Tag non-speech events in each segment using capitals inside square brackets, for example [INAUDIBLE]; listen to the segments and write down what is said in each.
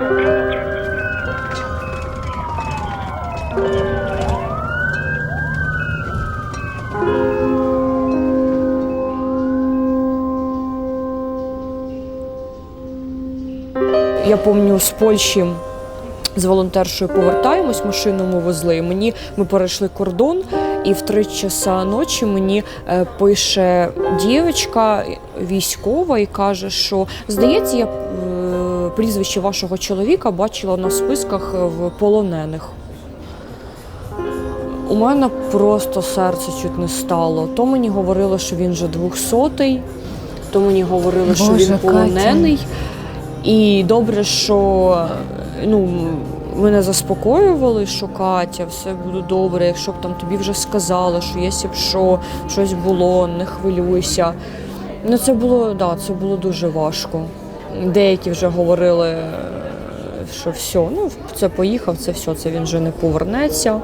Я пам'ятаю, з Польщі з волонтершою повертаємось, машину ми везли. І мені ми перейшли кордон, і в три часа ночі мені е, пише дівчинка військова і каже, що здається, я прізвище вашого чоловіка бачила на списках е, в полонених. У мене просто серце чуть не стало. То мені говорили, що він вже двохсотий, то мені говорили, що Боже, він полонений. І добре, що ну, мене заспокоювали, що Катя, все буде добре, якщо б там тобі вже сказали, що якщо б що, щось було, не хвилюйся. Ну, це було, да, це було дуже важко. Деякі вже говорили, що все, ну це поїхав, це все, це він вже не повернеться.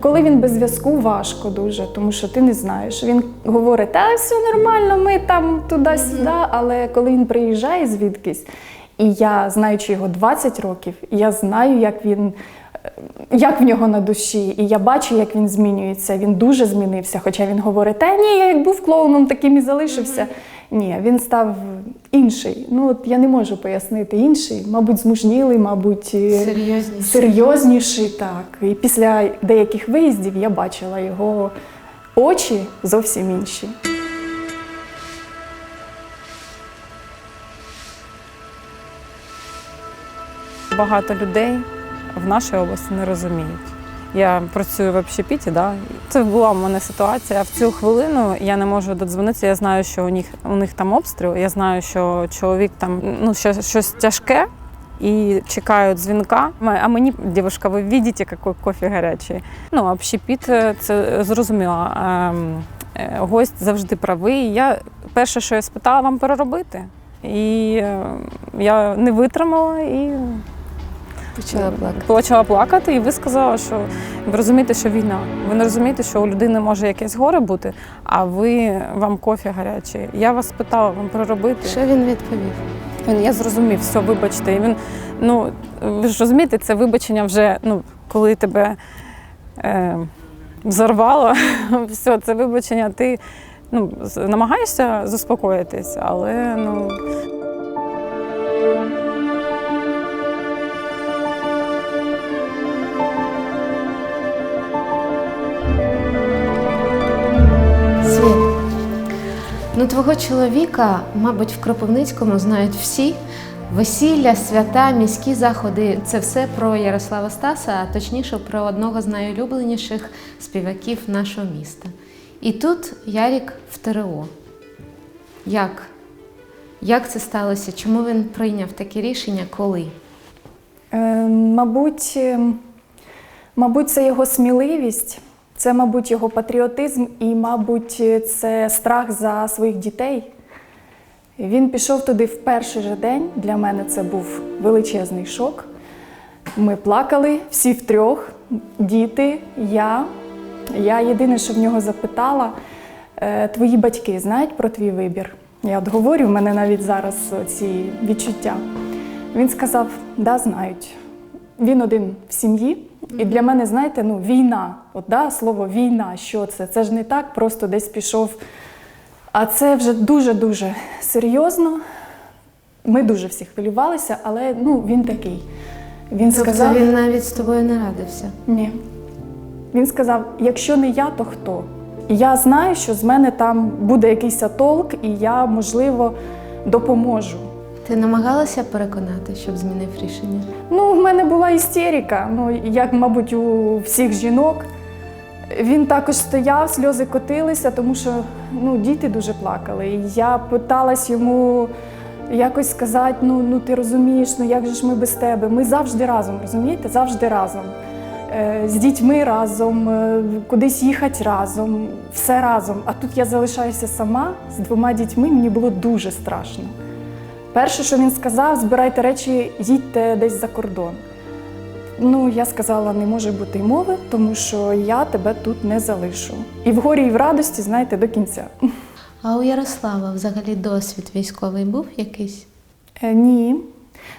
Коли він без зв'язку, важко дуже, тому що ти не знаєш. Він говорить, та все нормально, ми там туди-сюди. Але коли він приїжджає звідкись, і я, знаючи його 20 років, я знаю, як він. Як в нього на душі, і я бачу, як він змінюється. Він дуже змінився. Хоча він говорить, та ні, я як був клоуном, таким і залишився. Ні, він став інший. Ну от я не можу пояснити інший, мабуть, змужнілий, мабуть, Серйозніший. серйозніший, так. І після деяких виїздів я бачила його очі зовсім інші. Багато людей в нашій області не розуміють. Я працюю в общепіті, да? це була в мене ситуація. В цю хвилину я не можу додзвонитися. Я знаю, що у них у них там обстріл. Я знаю, що чоловік там ну щось, щось тяжке і чекають дзвінка. А мені, дівчинка, ви бачите, який кофе гарячий. Ну, общепіт е, це зрозуміло. Ем, е, Гость завжди правий. Я перше, що я спитала, вам переробити. І е, я не витримала і Почала плакати. почала плакати, і ви сказали, що ви розумієте, що війна. Ви не розумієте, що у людини може якесь горе бути, а ви вам кофе гарячий. Я вас питала, вам проробити. Що він відповів? Він я зрозумів, все, вибачте. І він, ну ви ж розумієте, це вибачення вже, ну, коли тебе е, взорвало, [LAUGHS] все, це вибачення, ти ну, намагаєшся заспокоїтись, але ну. Ну, твого чоловіка, мабуть, в Кропивницькому знають всі. Весілля, свята, міські заходи це все про Ярослава Стаса, а точніше про одного з найулюбленіших співаків нашого міста. І тут Ярік в ТРО. Як? Як це сталося? Чому він прийняв таке рішення? Коли? Е, мабуть, е, мабуть, це його сміливість, це, мабуть, його патріотизм і, мабуть, це страх за своїх дітей. Він пішов туди в перший же день. Для мене це був величезний шок. Ми плакали всі втрьох, діти, я. Я єдине, що в нього запитала, «Е, твої батьки знають про твій вибір? Я от говорю, в мене навіть зараз ці відчуття. Він сказав: да, знають. Він один в сім'ї. І для мене, знаєте, ну, війна, от, да, слово війна, що це? Це ж не так, просто десь пішов. А це вже дуже-дуже серйозно. Ми дуже всі хвилювалися, але ну, він такий. Він сказав, Тобто він навіть з тобою не радився. ні. Він сказав: якщо не я, то хто? І я знаю, що з мене там буде якийсь толк, і я, можливо, допоможу. Ти намагалася переконати, щоб змінив рішення? Ну, в мене була істерика, ну, як, мабуть, у всіх жінок. Він також стояв, сльози котилися, тому що ну, діти дуже плакали. І я питалась йому якось сказати: ну, ну ти розумієш, ну як же ж ми без тебе? Ми завжди разом, розумієте? Завжди разом. Е, З дітьми разом, е, кудись їхати разом, все разом. А тут я залишаюся сама з двома дітьми, мені було дуже страшно. Перше, що він сказав, збирайте речі, їдьте десь за кордон. Ну, я сказала, не може бути й мови, тому що я тебе тут не залишу. І в горі, і в радості, знаєте, до кінця. А у Ярослава взагалі досвід військовий був якийсь? Е, Ні.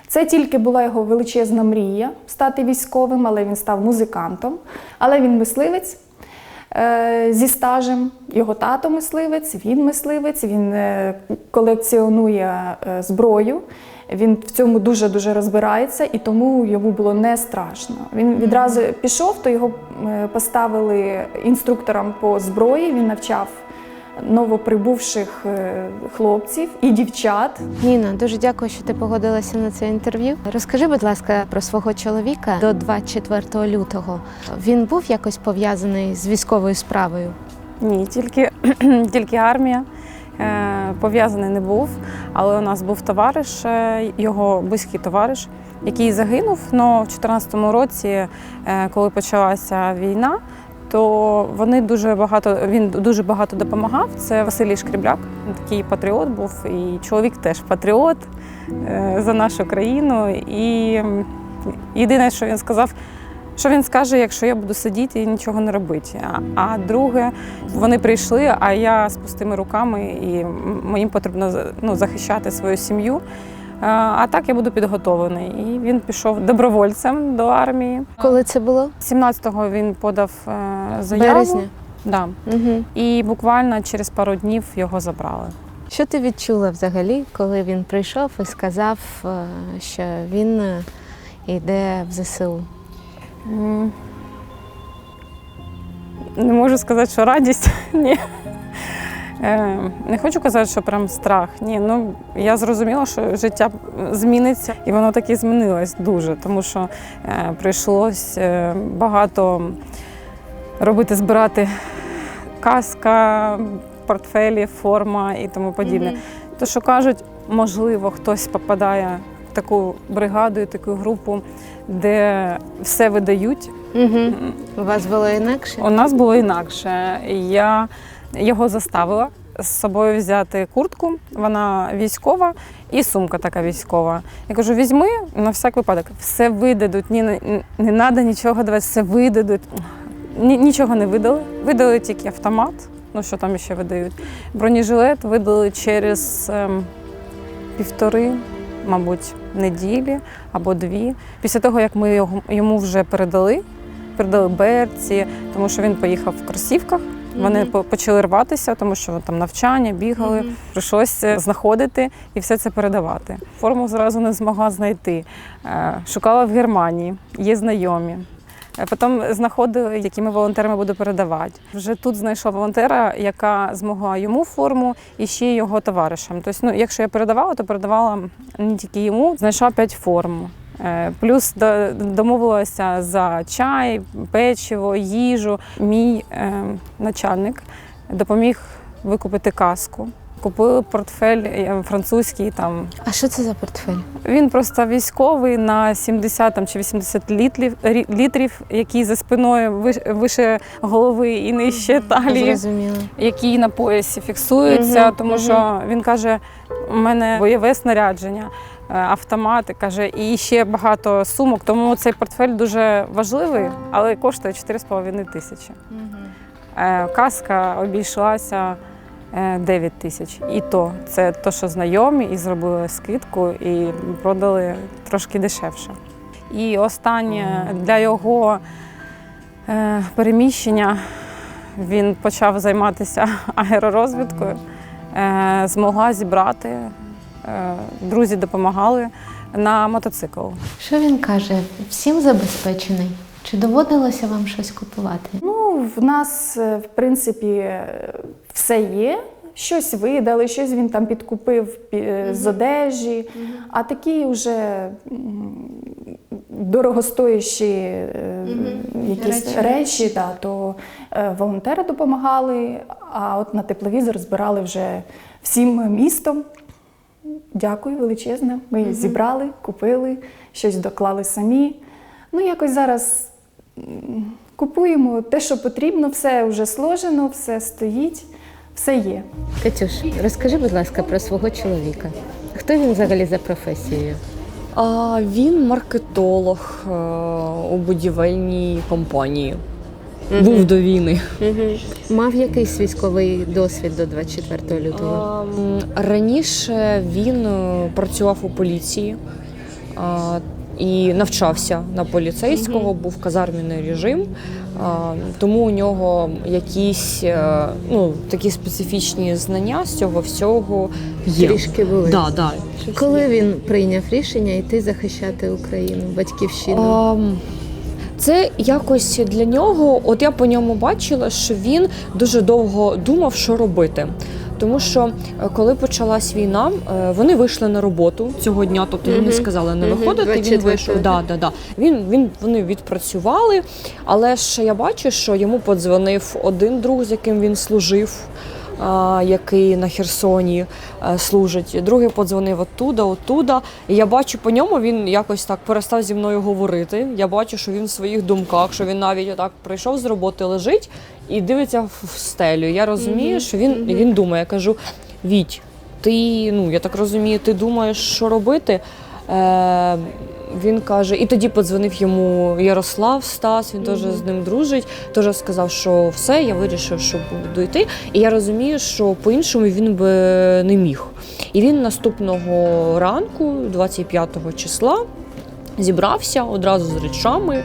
Це тільки була його величезна мрія стати військовим, але він став музикантом. Але він мисливець зі стажем. Його тато мисливець, він мисливець, він е, колекціонує е, зброю. Він в цьому дуже-дуже розбирається, і тому йому було не страшно. Він відразу пішов, то його е, поставили інструктором по зброї. Він навчав новоприбувших е, хлопців і дівчат. Ніна, дуже дякую, що ти погодилася на це інтерв'ю. Розкажи, будь ласка, про свого чоловіка до 24 лютого. Він був якось пов'язаний з військовою справою? Ні, тільки, [CLEARS THROAT] тільки армія. Е, Пов'язаний не був, але у нас був товариш, е, його близький товариш, який загинув. Но в 2014 році, коли почалася війна, то вони дуже багато він дуже багато допомагав. Це Василій Шкрібляк, такий патріот був, і чоловік теж патріот е, за нашу країну. І єдине, що він сказав, що він скаже, якщо я буду сидіти і нічого не робити. А, а друге, вони прийшли, а я з пустими руками, і моїм потрібно ну, захищати свою сім'ю. А, а так я буду підготовлений. І він пішов добровольцем до армії. Коли це було? 17-го він подав е, заяву. Березня. Да. Угу. І буквально через пару днів його забрали. Що ти відчула взагалі, коли він прийшов і сказав, е, що він е, йде в ЗСУ? Не можу сказати, що радість. [LAUGHS] Ні. Е, Не хочу казати, що прям страх. Ні, ну я зрозуміла, що життя зміниться, і воно так і змінилось дуже, тому що е, прийшлось е, багато робити, збирати каска, портфелі, форма і тому подібне. То, що кажуть, можливо, хтось попадає в таку бригаду, і таку групу, де все видають. Угу. У вас було інакше? У нас було інакше. Я його заставила з собою взяти куртку, вона військова, і сумка така військова. Я кажу: візьми на всяк випадок, все видадуть, ні, не, треба нічого давати, все видадуть. Ні, нічого не видали. Видали тільки автомат, ну що там ще видають. Бронежилет видали через ем, півтори, мабуть, неділі або дві. Після того, як ми його, йому вже передали, передали берці, тому що він поїхав в кросівках. Вони Мгм. по- почали рватися, тому що там навчання, бігали. Мгм. Прийшлось е, знаходити і все це передавати. Форму зразу не змогла знайти. Е, Шукала в Германії, є знайомі. Е, Потім знаходили, якими волонтерами буду передавати. Вже тут знайшла волонтера, яка змогла йому форму і ще його товаришам. Тобто, ну, якщо я передавала, то передавала не тільки йому, знайшла п'ять форм. Е, Плюс домовилася за чай, печиво, їжу. Мій е, начальник допоміг викупити каску. Купили портфель е, французький там А що це за портфель? він просто військовий на 70 там, чи 80 літрів, літрів, який за спиною вище голови і нижче талії, Зрозуміло. який на поясі фіксується, Мгм, тому мгм. що він каже: у мене бойове снарядження, е, автомати, каже, і ще багато сумок. Тому цей портфель дуже важливий, але коштує 4,5 тисячі. Е, Каска обійшлася е, 9 тисяч. І то це то, що знайомі, і зробили скидку, і продали трошки дешевше. І останнє для його е, переміщення він почав займатися [LAUGHS] аеророзвідкою, е, змогла зібрати. Е, Друзі допомагали на мотоцикл. Що він каже? Всім забезпечений? Чи доводилося вам щось купувати? Ну, в нас, е, в принципі, е, все є. Щось видали, щось він там підкупив з одежі, а такі вже дорогостоящі якісь Речі. речі, да, то волонтери допомагали, а от на тепловізор збирали вже всім містом. Дякую величезне. Ми зібрали, купили, щось доклали самі. Ну, якось зараз купуємо те, що потрібно, все вже сложено, все стоїть, все є. Катюш, розкажи, будь ласка, про свого чоловіка. Хто він взагалі за професією? А він маркетолог е, у будівельній компанії. Був до війни. Мав якийсь військовий досвід до 24 лютого? Ем, Раніше він е, працював у поліції а, і навчався на поліцейського, був казарміний режим, а, тому у нього якісь е, ну, такі специфічні знання з цього всього є. Трішки були. Да, да. Коли він прийняв рішення йти захищати Україну, батьківщину? Ем, Це якось для нього, от я по ньому бачила, що він дуже довго думав, що робити. Тому що е, коли почалась війна, е, вони вийшли на роботу цього дня, тобто вони сказали не виходити. Він вийшов. Да, да, да. Він, він, вони відпрацювали, але ж я бачу, що йому подзвонив один друг, з яким він служив. Який на Херсоні е, служить, другий подзвонив оттуда, оттуда. І я бачу по ньому, він якось так перестав зі мною говорити. Я бачу, що він в своїх думках, що він навіть отак прийшов з роботи, лежить і дивиться в стелю. Я розумію, що він, він думає. Я кажу: Віть, ти, ну я так розумію, ти думаєш, що робити. Е, він каже, і тоді подзвонив йому Ярослав Стас, він теж з ним дружить. Теж сказав, що все, я вирішив, що буду йти. І я розумію, що по-іншому він би не міг. І він наступного ранку, 25 числа, зібрався одразу з речами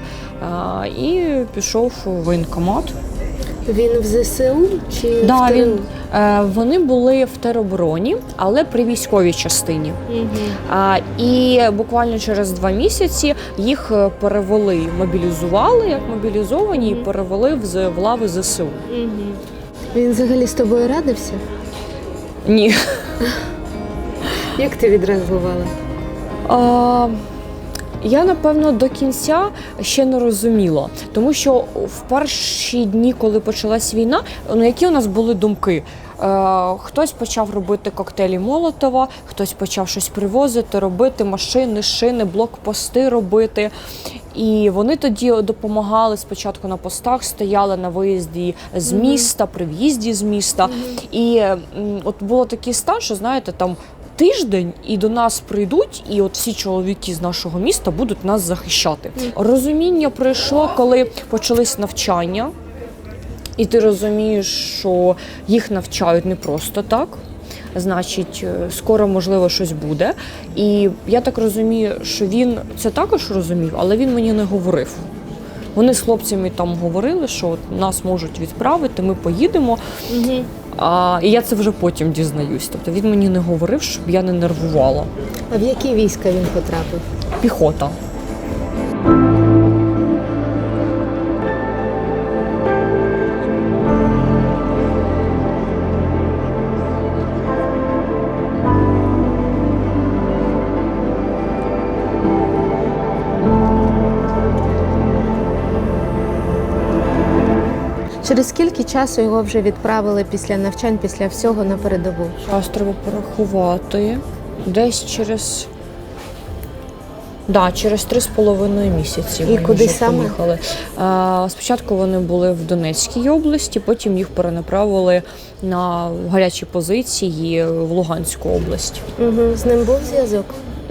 а, і пішов в воєнкомат. Він в ЗСУ чи Да, в він, е, вони були в теробороні, але при військовій частині. Мгм. А, і буквально через два місяці їх е, перевели, мобілізували як мобілізовані і перевели в, в лави ЗСУ. Мгм. Він взагалі з тобою радився? Ні. Як ти відреагувала? А, я напевно до кінця ще не розуміла, тому що в перші дні, коли почалась війна, ну які у нас були думки. Е, хтось почав робити коктейлі Молотова, хтось почав щось привозити, робити машини, шини, блокпости робити. І вони тоді допомагали спочатку на постах, стояли на виїзді з міста, при в'їзді з міста. І от було такий стан, що знаєте, там тиждень і до нас прийдуть, і от всі чоловіки з нашого міста будуть нас захищати. Розуміння прийшло, коли почались навчання, і ти розумієш, що їх навчають не просто так. Значить, е, скоро можливо щось буде. І я так розумію, що він це також розумів, але він мені не говорив. Вони з хлопцями там говорили, що от нас можуть відправити, ми поїдемо. А, і я це вже потім дізнаюсь. Тобто він мені не говорив, щоб я не нервувала. А в які війська він потрапив? Піхота. Через скільки часу його вже відправили після навчань, після всього на передову? Зараз треба порахувати. Десь через. Да, через три з половиною місяці. І ми куди вже саме? поїхали. А, спочатку вони були в Донецькій області, потім їх перенаправили на гарячі позиції в Луганську область. Угу. З ним був зв'язок?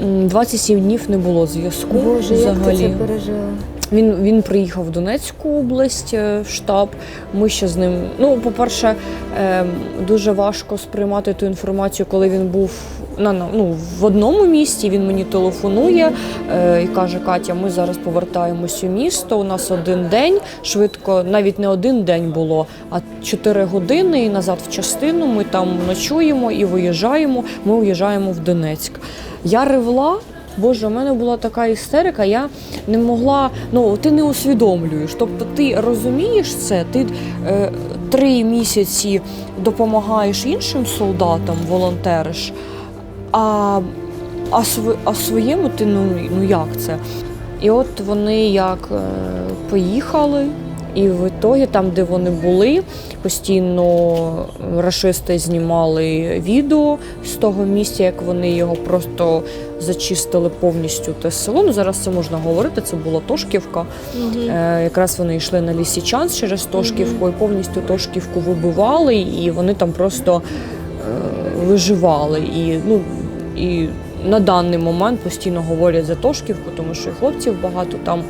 М, 27 днів не було зв'язку Боже, як ти взагалі. це пережила? Він, він приїхав в Донецьку область е, штаб. Ми ще з ним. Ну, по-перше, е, дуже важко сприймати ту інформацію, коли він був на, на ну, в одному місті. Він мені телефонує е, і каже: Катя, ми зараз повертаємось у місто. У нас один день. Швидко, навіть не один день було, а чотири години і назад в частину. Ми там ночуємо і виїжджаємо. Ми уїжджаємо в Донецьк. Я ревла. Боже, у мене була така істерика, я не могла, ну ти не усвідомлюєш. Тобто ти розумієш це, ти е, три місяці допомагаєш іншим солдатам, волонтериш, а, а, св, а своєму ти ну, ну як це? І от вони як е, поїхали, і в ітогі, там, де вони були, постійно рашисти знімали відео з того місця, як вони його просто зачистили повністю те село. Ну зараз це можна говорити. Це була Тошківка. Е, якраз вони йшли на Лісічанськ через Тошківку і повністю Тошківку вибивали, і вони там просто е, виживали. І, ну, і на даний момент постійно говорять за Тошківку, тому що і хлопців багато там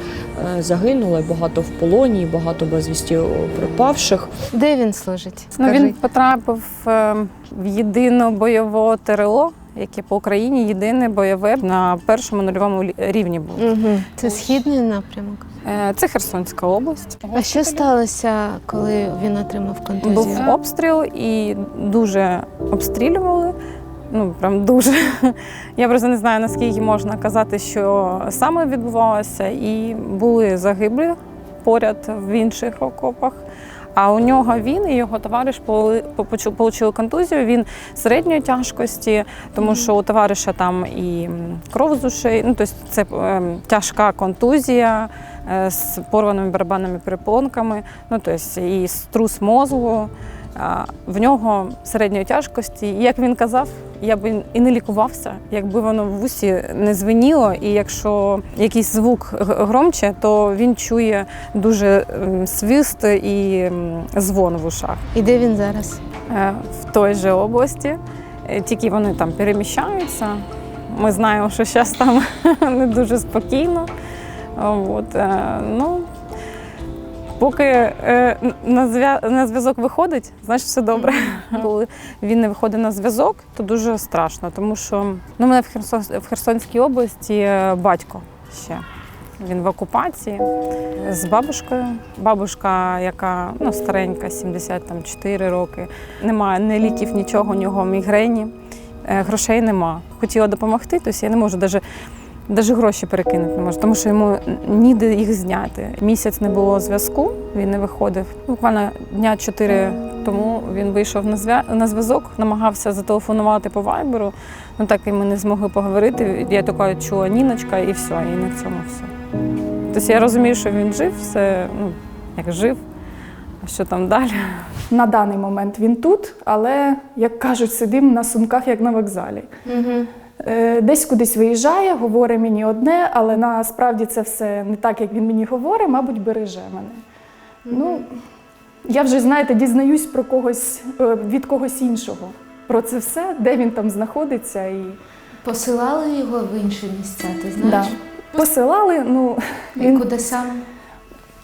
е, загинуло, багато в полоні, багато безвісті пропавших. Де він служить? Ну, він потрапив е, в єдине бойове ТРО, яке по Україні єдине бойове на першому нульовому рівні було. Угу. Це східний напрямок. Е, Це Херсонська область. А що сталося, коли він отримав контузію? Був обстріл і дуже обстрілювали. Ну, прям дуже. Я просто не знаю, наскільки можна казати, що саме відбувалося. І були загиблі поряд в інших окопах. А у нього він і його товариш по- контузію. Він середньої тяжкості, тому що у товариша там і кров з ушей. Ну, тобто це ем, тяжка контузія е, з порваними барабанними перепонками, ну тобто і струс мозку. В нього середньої тяжкості. І як він казав, я б і не лікувався, якби воно в вусі не звеніло, і якщо якийсь звук громче, то він чує дуже свист і звон в ушах. І де він зараз? Е, в той же області, Е, тільки вони там переміщаються. Ми знаємо, що зараз там [LAUGHS] не дуже спокійно. От, е, ну, поки е, на зв'я- на зв'язок виходить, значить все добре. Коли він не виходить на зв'язок, то дуже страшно, тому що ну, мене в, Херсон, в Херсонській області е, батько ще. Він в окупації з бабушкою. Бабушка, яка ну, старенька, 74 роки. Немає ні ліків, нічого, у нього мігрені, е, грошей нема. Хотіла допомогти, тобто я не можу навіть, навіть гроші перекинути не можу, тому що йому ніде їх зняти. Місяць не було зв'язку, він не виходив. Буквально дня чотири тому він вийшов на зв'я- на зв'язок, намагався зателефонувати по вайберу. Ну так і ми не змогли поговорити. Я така чула Ніночка і все, і на цьому все. Тобто я розумію, що він жив, все ну, як жив. А що там далі? На даний момент він тут, але, як кажуть, сидимо на сумках, як на вокзалі. Угу. Е, Десь кудись виїжджає, говорить мені одне, але насправді це все не так, як він мені говорить, мабуть, береже мене. Ну, я вже, знаєте, дізнаюсь про когось е, від когось іншого. Про це все, де він там знаходиться. І Посилали його в інші місця, ти да. знаєш? посилали. Ну, І він, куди саме?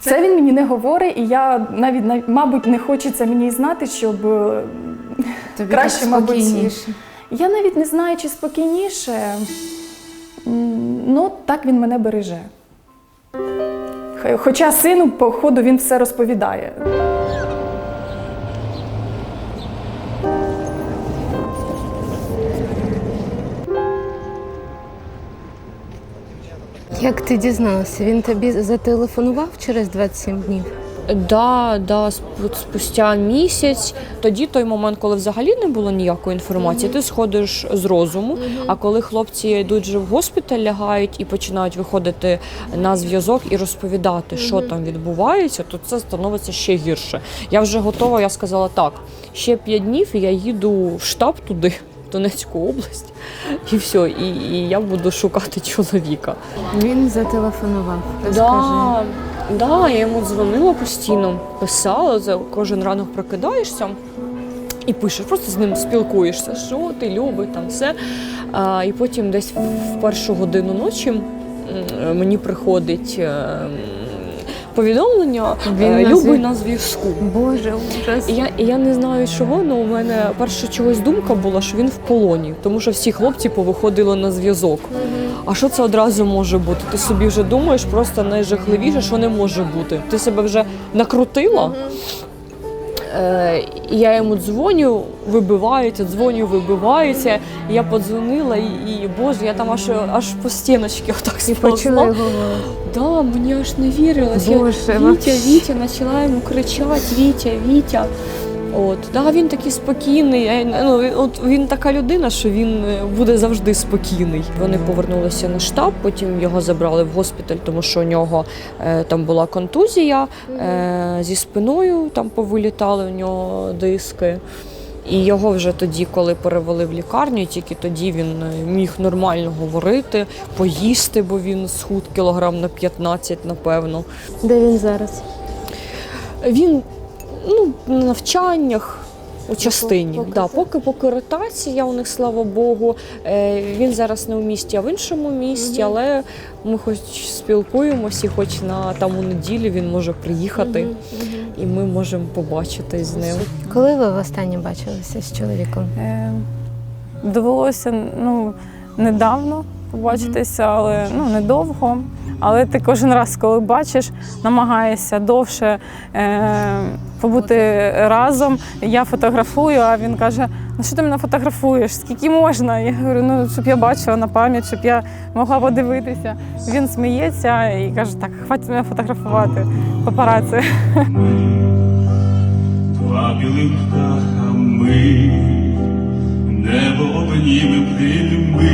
це він мені не говорить, і я навіть мабуть не хочеться мені знати, щоб е, Тобі Краще, так мабуть. Я навіть не знаю, чи спокійніше. Ну, так він мене береже. Хоча сину, по ходу, він все розповідає. Як ти дізналася? Він тобі зателефонував через 27 днів? Да, да, сп- спустя місяць. Тоді той момент, коли взагалі не було ніякої інформації, ти сходиш з розуму. А коли хлопці йдуть вже в госпіталь, лягають і починають виходити на зв'язок і розповідати, що там відбувається, то це становиться ще гірше. Я вже готова. Я сказала так: ще п'ять днів, і я їду в штаб туди. Донецьку область, і все, і, і я буду шукати чоловіка. Він зателефонував. Розкажи. Да, да, я йому дзвонила постійно, писала, за кожен ранок прокидаєшся і пишеш, просто з ним спілкуєшся, що ти любиш, там все. А, і потім десь в першу годину ночі мені приходить е, м, повідомлення Він е, на любий зв'я- на зв'язку. Боже, ужас. І я, і я не знаю чого, але у мене перша чогось думка була, що він в полоні, тому що всі хлопці повиходили на зв'язок. А що це одразу може бути? Ти собі вже думаєш просто найжахливіше, що не може бути. Ти себе вже накрутила. Е, і я йому дзвоню, вибивається, дзвоню, вибивається. Я подзвонила, і, боже, я там аж аж по стіночці отак голос. Да, мені аж не вірилось. Я, Вітя. Вітя, почала йому кричати, Вітя, Вітя. От, да, він такий спокійний. Ну, от він така людина, що він е, буде завжди спокійний. Вони повернулися на штаб, потім його забрали в госпіталь, тому що у нього е, там була контузія е, зі спиною, там повилітали у нього диски. І його вже тоді, коли перевели в лікарню, тільки тоді він е, міг нормально говорити, поїсти, бо він схуд кілограм на 15, напевно. Де він зараз? Він ну, на навчаннях, У частині, поки- да, поки поки ротація у них, слава Богу. Е, він зараз не у місті, а в іншому місті, Мгм. але ми хоч спілкуємося, і хоч на там у неділю він може приїхати, Мгм, мгм. і ми можемо побачитись з ним. Коли ви востаннє бачилися з чоловіком? Е, Довелося ну, недавно побачитися, але ну, недовго. Але ти кожен раз, коли бачиш, намагаєшся довше е, побути разом. Я фотографую, а він каже: ну що ти мене фотографуєш? Скільки можна? Я говорю, ну щоб я бачила на пам'ять, щоб я могла подивитися. Він сміється і каже, так, хватить мене фотографувати, папараці. Два білих птахами, небо обніме прильми,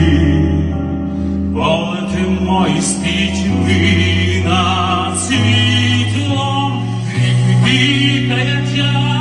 полетимо і спітьми над світло крик каяття,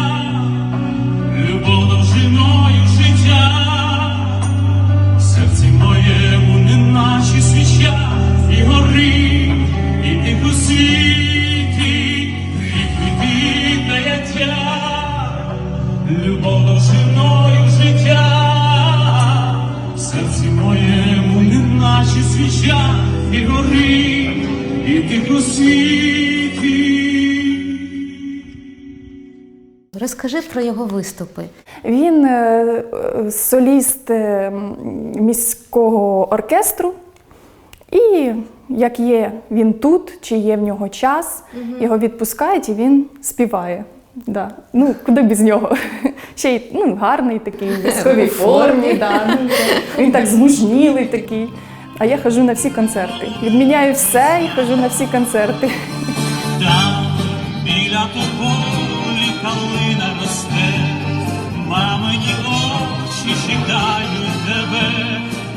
Розкажи про його виступи. Він е, е, соліст е, міського оркестру. І як є він тут, чи є в нього час, його відпускають і він співає. Да. Ну, куди без нього? [LAUGHS] Ще й ну, гарний такий, [LAUGHS] в військовій формі. Да. Він так змужнілий такий. А я хожу на всі концерти. Відміняю все і хожу на всі концерти. Там біля тополі калина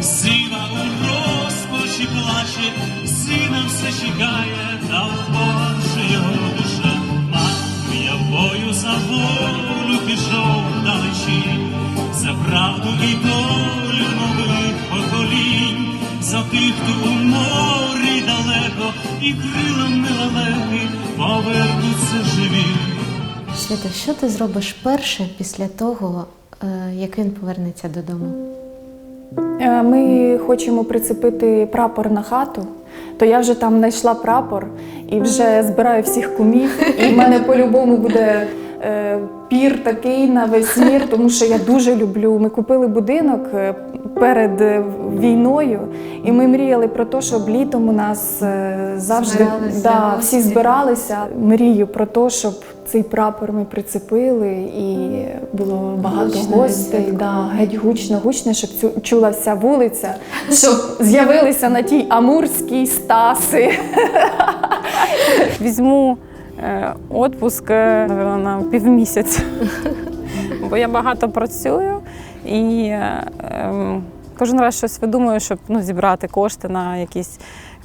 сина у розпачі плаче, сина все чекає, та Боже його душа. Мам, я бою за волю пішов далечі, за правду і долю нових поколінь, за тих, хто у морі далеко, і крилами лелеки повернуться живі. Свята, що ти зробиш перше після того, е, як він повернеться додому? Е, Ми хочемо прицепити прапор на хату, то я вже там знайшла прапор і вже збираю всіх кумів. І в мене по-любому буде е, пір такий на весь мір, тому що я дуже люблю. Ми купили будинок е, перед війною, і ми мріяли про те, щоб літом у нас завжди Збиралися да, всі збиралися. Мрію про те, щоб цей прапор ми прицепили і було багато Гучно, гостей. Да, геть гучно, гучно, щоб цю чула вся вулиця, [LAUGHS] щоб з'явилися на тій амурській стаси. [LAUGHS] Візьму е, отпуск е, на півмісяця, [LAUGHS] бо я багато працюю і е, ем, кожен раз щось видумую, щоб ну, зібрати кошти на якісь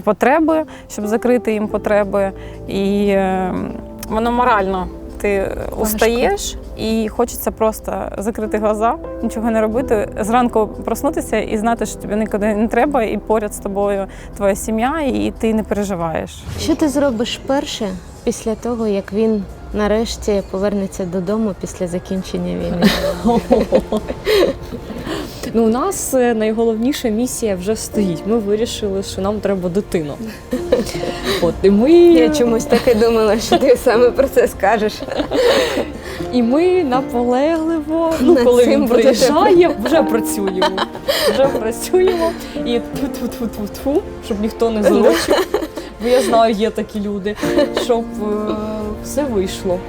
потреби, щоб закрити їм потреби. І е, воно морально. Ти устаєш і хочеться просто закрити глаза, нічого не робити, зранку проснутися і знати, що тобі нікуди не треба, і поряд з тобою твоя сім'я, і ти не переживаєш. Що ти зробиш перше після того, як він нарешті повернеться додому після закінчення війни? [LAUGHS] Ну, у нас е, найголовніша місія вже стоїть. Ми вирішили, що нам треба дитина. [LAUGHS] От, і ми, я так і думала, що ти саме про це скажеш. [LAUGHS] і ми наполегливо, ну, Над коли він приїжджає, вже працюємо. Вже працюємо. І ту-ту-ту-ту-ту, щоб ніхто не зрочив. Бо я знаю, є такі люди, щоб е, все вийшло.